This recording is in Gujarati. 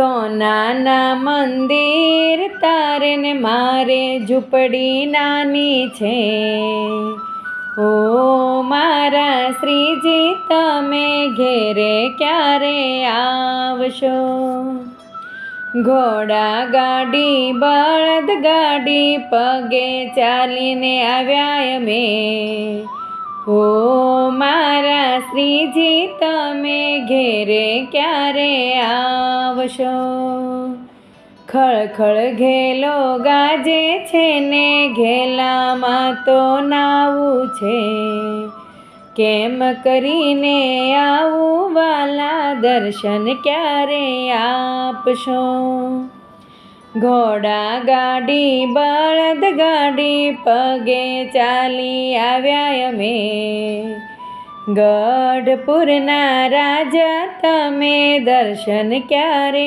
સોનાના મંદિર તારે મારે ઝૂંપડી નાની છે. ઓ મારા શ્રીજી, તમે ઘેરે ક્યારે આવશો? ઘોડા ગાડી, બળદ ગાડી, પગે ચાલીને આવ્યા અમે. ઓ મારા શ્રીજી, તમે ઘેરે ક્યારે આવશો? ખળખળ ઘેલો ગાજે છે ને ઘેલામાં તો નાવું છે. કેમ કરીને આવું વાલા દર્શન ક્યારે આપશો? ઘોડા ગાડી બળદ ગાડી પગે ચાલી આવ્યા અમે. ગઢપુરના રાજા તમે દર્શન ક્યારે